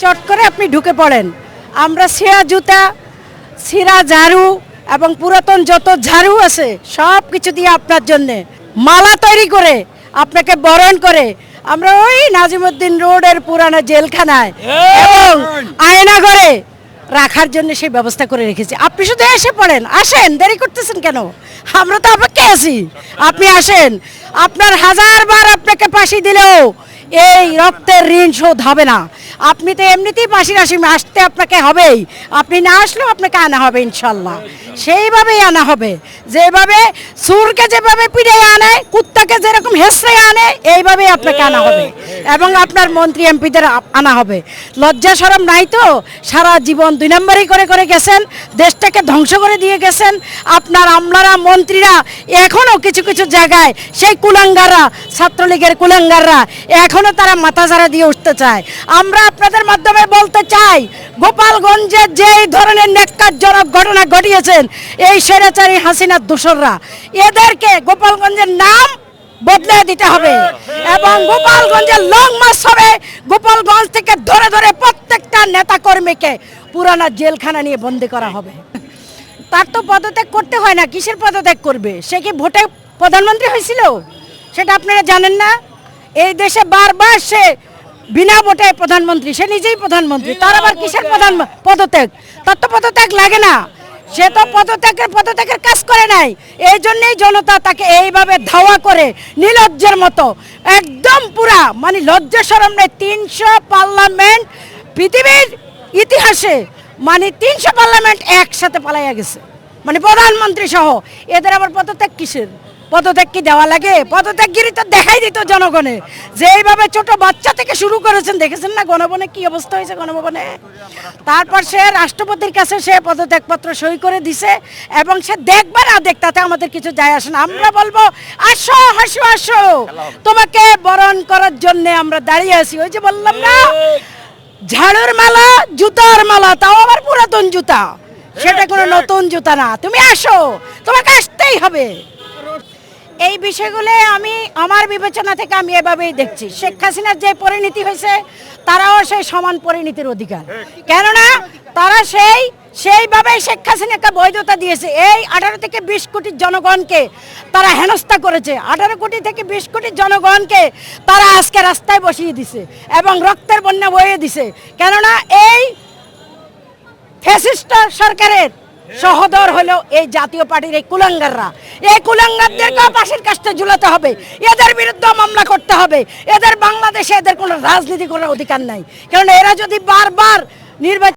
চট করে আপনি ঢুকে পড়েন। আমরা ছিঁড়া জুতা ছিঁড়া ঝাড়ু এবং পুরাতন যত ঝাড়ু আছে সব কিছু দিয়ে আপনার জন্যে মালা তৈরি করে আপনাকে বরণ করে আমরা ওই নাজিমুদ্দিন রোডের পুরানো জেলখানায় এবং আয়নাঘরে রাখার জন্য সেই ব্যবস্থা করে রেখেছি। আপনি শুধু এসে পড়েন। আসেন দেরি করতেছেন কেন? আমরা তো অপেক্ষায় আছি। আপনি আসেন। আপনার হাজার বার আপনাকে ফাঁসি দিলেও এই রক্তের ঋণ শোধ হবে না। আপনি তো এমনিতেই মাসির আসি আসতে আপনাকে হবেই। আপনি না আসলেও আপনাকে আনা হবে ইনশাল্লাহ। সেইভাবেই আনা হবে। যেভাবে সুরকে যেভাবে পিড়ে আনে, কুত্তাকে যেরকম হেসড়ে আনে, এইভাবেই আপনাকে আনা হবে। এবং আপনার মন্ত্রী এমপিদের আনা হবে। লজ্জা সরম নাই তো? সারা জীবন দুই নম্বরই করে করে গেছেন, দেশটাকে ধ্বংস করে দিয়ে গেছেন। আপনার আমলারা, মন্ত্রীরা এখনও কিছু কিছু জায়গায় সেই কুলাঙ্গাররা, ছাত্রলীগের কুলাঙ্গাররা এখনও তারা মাথা ঝাড়া দিয়ে উঠতে চায়। আমরা আপনাদের মাধ্যমে বলতে চাই, গোপালগঞ্জে যেই ধরনের নেককারজনক ঘটনা ঘটিয়েছেন, এই স্বৈরাচারী হাসিনার দোসররা, এদেরকে গোপালগঞ্জের নাম বদলে দিতে হবে। এবং গোপালগঞ্জের লং মার্চ হবে। গোপালগঞ্জ থেকে ধরে ধরে প্রত্যেকটা নেতা কর্মীকে পুরানা জেলখানা নিয়ে বন্দি করা হবে। তার তো পদত্যাগ করতে হয় না, কিসের পদত্যাগ করবে? সে কি ভোটে প্রধানমন্ত্রী হয়েছিল? সেটা আপনারা জানেন না। এই দেশে বারবার সে বিনা ভোটে প্রধানমন্ত্রী, সে নিজেই প্রধানমন্ত্রী। তার আবার কিসের প্রধান পদত্যাগ? তার তো পদত্যাগ লাগে না। সে তো পদত্যাগের পদত্যাগের কাজ করে নাই। এই জন্যই জনতা তাকে এইভাবে ধাওয়া করে নিলজ্জের মতো। একদম পুরা মানে লজ্জা সরম নেই। তিনশো পার্লামেন্ট পৃথিবীর ইতিহাসে মানে তিনশো পার্লামেন্ট একসাথে পালাইয়া গেছে। মানে প্রধানমন্ত্রী সহ। এদের আবার পদত্যাগ কিসের? পদত্যাগ কি দেওয়া লাগে। পদত্যাগগিরি তো দেখাই দিত জনগণে। যে এইভাবে ছোট বাচ্চা থেকে শুরু করেছেন দেখেছেন না গণভবনে কি অবস্থা হয়েছে গণভবনে? তারপর সে রাষ্ট্রপতির কাছে সে পদত্যাগপত্র সই করে দিছে এবং সে দেখবে না দেখ তাতে আমাদের কিছু যায় আসে না। আমরা বলব আসো হাসো আসো। তোমাকে বরণ করার জন্য আমরা দাঁড়িয়ে আছি। ওই যে বললাম না ঝাড়ুর মালা জুতার মালা তাও আবার পুরাতন জুতা। সেটা কোনো নতুন জুতা না। তুমি আসো তোমাকে আসতেই হবে। এই বিষয়গুলো আমি, আমার বিবেচনা থেকে আমি এভাবেই দেখছি। শেখ হাসিনার যে পরিণতি হয়েছে, তারাও সেই সমান পরিণতির অধিকার। কেননা, তারা সেই, সেইভাবে শেখ হাসিনাকে বৈধতা দিয়েছে। এই আঠারো থেকে বিশ কোটি জনগণকে তারা হেনস্থা করেছে। আঠারো কোটি থেকে বিশ কোটি জনগণকে তারা আজকে রাস্তায় বসিয়ে দিছে এবং রক্তের বন্যা বয়ে দিছে। কেননা, এই ফ্যাসিস্ট সরকারের সহদর হলো এই জাতীয় পার্টির এই কুলাঙ্গাররা এই কুলাঙ্গারদেরকে পাশের কাজটা ঝুলাতে হবে। এদের বিরুদ্ধে মামলা করতে হবে। এদের বাংলাদেশে এদের কোনো রাজনীতি করার অধিকার নাই। কারণ এরা যদি বারবার নির্বাচন